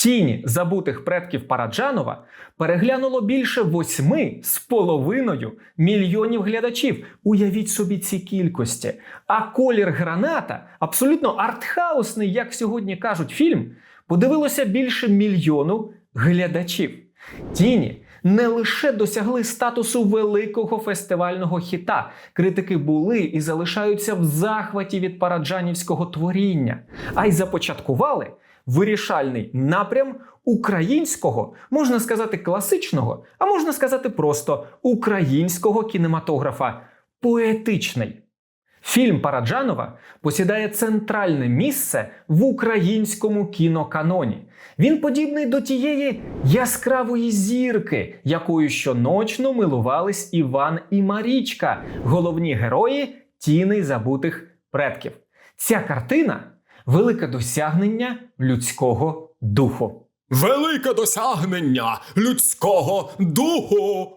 Тіні забутих предків Параджанова переглянуло більше восьми з половиною мільйонів глядачів. Уявіть собі ці кількості. А колір граната, абсолютно артхаусний, як сьогодні кажуть, фільм, подивилося більше мільйону глядачів. Тіні не лише досягли статусу великого фестивального хіта. Критики були і залишаються в захваті від параджанівського творіння, а й започаткували вирішальний напрям українського, можна сказати, класичного, а можна сказати просто українського кінематографа поетичний. Фільм Параджанова посідає центральне місце в українському кіноканоні. Він подібний до тієї яскравої зірки, якою щоночно милувались Іван і Марічка, головні герої тіни забутих предків. Ця картина велике досягнення людського духу. Велике досягнення людського духу.